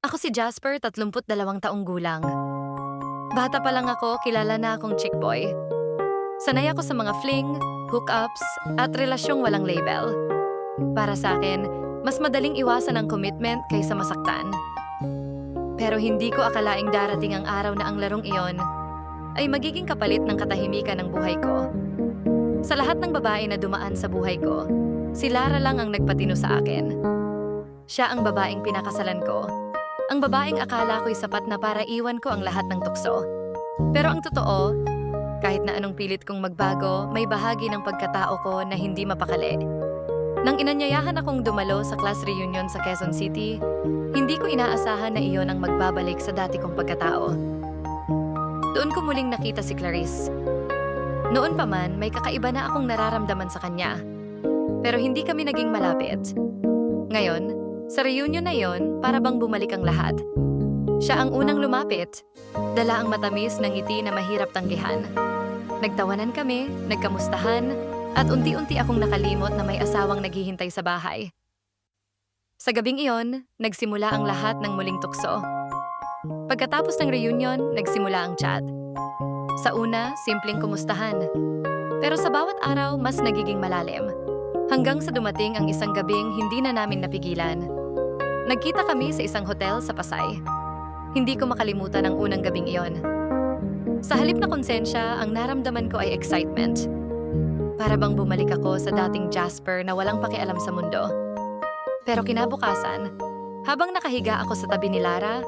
Ako si Jasper, 32 taong gulang. Bata pa lang ako, kilala na akong chick boy. Sanay ako sa mga fling, hookups, at relasyong walang label. Para sa akin, mas madaling iwasan ang commitment kaysa masaktan. Pero hindi ko akalaing darating ang araw na ang larong iyon ay magiging kapalit ng katahimikan ng buhay ko. Sa lahat ng babae na dumaan sa buhay ko, si Lara lang ang nagpatino sa akin. Siya ang babaeng pinakasalan ko. Ang babaeng akala ko'y sapat na para iwan ko ang lahat ng tukso. Pero ang totoo, kahit na anong pilit kong magbago, may bahagi ng pagkatao ko na hindi mapakali. Nang inanyayahan akong dumalo sa class reunion sa Quezon City, hindi ko inaasahan na iyon ang magbabalik sa dati kong pagkatao. Doon ko muling nakita si Clarice. Noon pa man, may kakaiba na akong nararamdaman sa kanya. Pero hindi kami naging malapit. Ngayon, sa reunion na yon, para bang bumalik ang lahat. Siya ang unang lumapit. Dala ang matamis ng ngiti na mahirap tanggihan. Nagtawanan kami, nagkamustahan, at unti-unti akong nakalimot na may asawang naghihintay sa bahay. Sa gabing iyon, nagsimula ang lahat ng muling tukso. Pagkatapos ng reunion, nagsimula ang chat. Sa una, simpleng kumustahan. Pero sa bawat araw, mas nagiging malalim. Hanggang sa dumating ang isang gabing hindi na namin napigilan. Nagkita kami sa isang hotel sa Pasay. Hindi ko makalimutan ang unang gabing iyon. Sa halip na konsensya, ang naramdaman ko ay excitement. Para bang bumalik ako sa dating Jasper na walang pakialam sa mundo. Pero kinabukasan, habang nakahiga ako sa tabi ni Lara,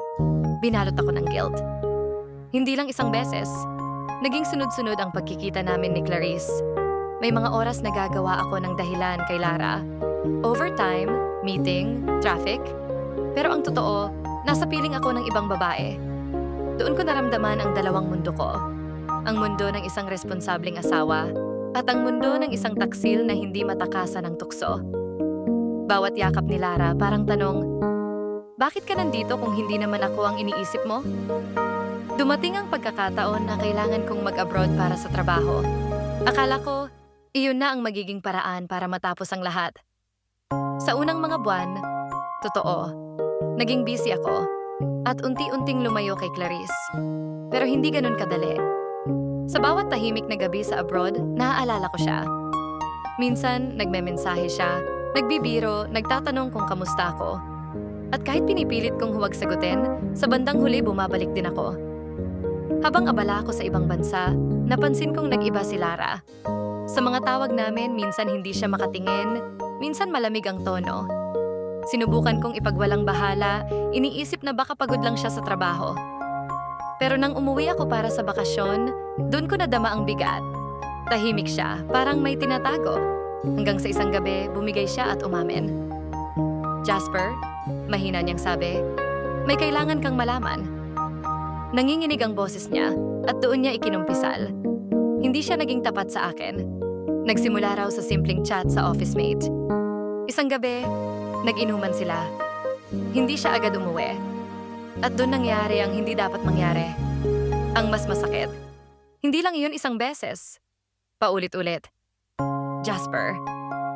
binalot ako ng guilt. Hindi lang isang beses, naging sunod-sunod ang pagkikita namin ni Clarice. May mga oras na gagawa ako ng dahilan kay Lara. Overtime, meeting, traffic. Pero ang totoo, nasa piling ako ng ibang babae. Doon ko naramdaman ang dalawang mundo ko. Ang mundo ng isang responsableng asawa at ang mundo ng isang taksil na hindi matakasan ng tukso. Bawat yakap ni Lara parang tanong, Bakit ka nandito kung hindi naman ako ang iniisip mo? Dumating ang pagkakataon na kailangan kong mag-abroad para sa trabaho. Akala ko, iyon na ang magiging paraan para matapos ang lahat. Sa unang mga buwan, totoo, naging busy ako at unti-unting lumayo kay Clarice. Pero hindi ganun kadali. Sa bawat tahimik na gabi sa abroad, naaalala ko siya. Minsan, nagmemensahe siya, nagbibiro, nagtatanong kung kamusta ako. At kahit pinipilit kong huwag sagutin, sa bandang huli bumabalik din ako. Habang abala ako sa ibang bansa, napansin kong nag-iba si Lara. Sa mga tawag namin, minsan hindi siya makatingin, minsan malamig ang tono. Sinubukan kong ipagwalang bahala, iniisip na baka pagod lang siya sa trabaho. Pero nang umuwi ako para sa bakasyon, doon ko nadama ang bigat. Tahimik siya, parang may tinatago. Hanggang sa isang gabi, bumigay siya at umamin. Jasper, mahina niyang sabi, may kailangan kang malaman. Nanginginig ang boses niya at doon niya ikinumpisal. Hindi siya naging tapat sa akin. Nagsimula raw sa simpleng chat sa office mate. Isang gabi, nag-inuman sila. Hindi siya agad umuwi. At doon nangyari ang hindi dapat mangyari. Ang mas masakit. Hindi lang iyon isang beses. Paulit-ulit. Jasper.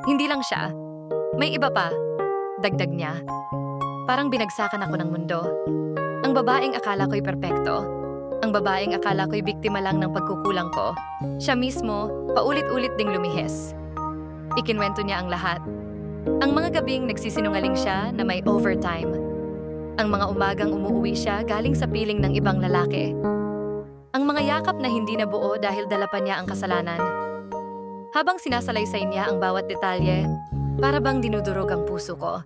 Hindi lang siya. May iba pa. Dagdag niya. Parang binagsakan ako ng mundo. Ang babaeng akala ko'y perpekto. Ang babaeng akala ko'y biktima lang ng pagkukulang ko. Siya mismo, paulit-ulit ding lumihis. Ikinwento niya ang lahat. Ang mga gabing nagsisinungaling siya na may overtime. Ang mga umagang umuuwi siya galing sa piling ng ibang lalaki. Ang mga yakap na hindi nabuo dahil dala pa niya ang kasalanan. Habang sinasalaysay niya ang bawat detalye, para bang dinudurog ang puso ko.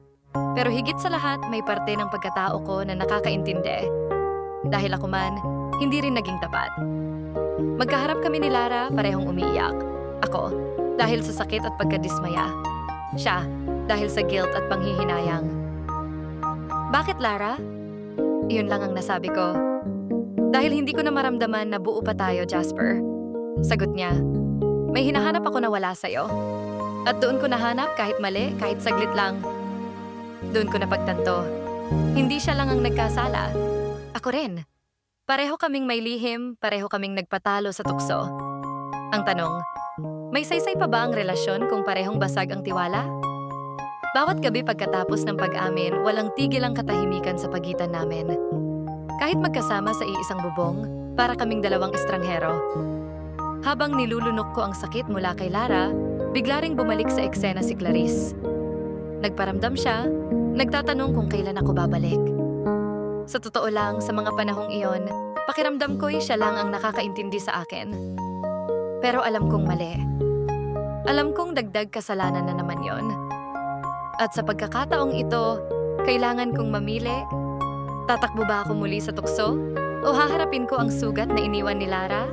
Pero higit sa lahat, may parte ng pagkatao ko na nakakaintindi. Dahil ako man, hindi rin naging tapat. Magkaharap kami ni Lara, parehong umiiyak. Ako, dahil sa sakit at pagkadismaya. Siya, dahil sa guilt at panghihinayang. Bakit, Lara? Iyon lang ang nasabi ko. Dahil hindi ko na maramdaman na buo pa tayo, Jasper. Sagot niya, may hinahanap ako na wala sa'yo. At doon ko nahanap kahit mali, kahit saglit lang. Doon ko napagtanto. Hindi siya lang ang nagkasala. Ako rin. Pareho kaming may lihim, pareho kaming nagpatalo sa tukso. Ang tanong, may saysay pa ba ang relasyon kung parehong basag ang tiwala? Bawat gabi pagkatapos ng pag-amin, walang tigil ang katahimikan sa pagitan namin. Kahit magkasama sa iisang bubong, para kaming dalawang estranghero. Habang nilulunok ko ang sakit mula kay Lara, bigla ring bumalik sa eksena si Clarice. Nagparamdam siya, nagtatanong kung kailan ako babalik. Sa totoo lang, sa mga panahong iyon, pakiramdam ko'y siya lang ang nakakaintindi sa akin. Pero alam kong mali. Alam kong dagdag kasalanan na naman yon. At sa pagkakataong ito, kailangan kong mamili. Tatakbo ba ako muli sa tukso? O haharapin ko ang sugat na iniwan ni Lara?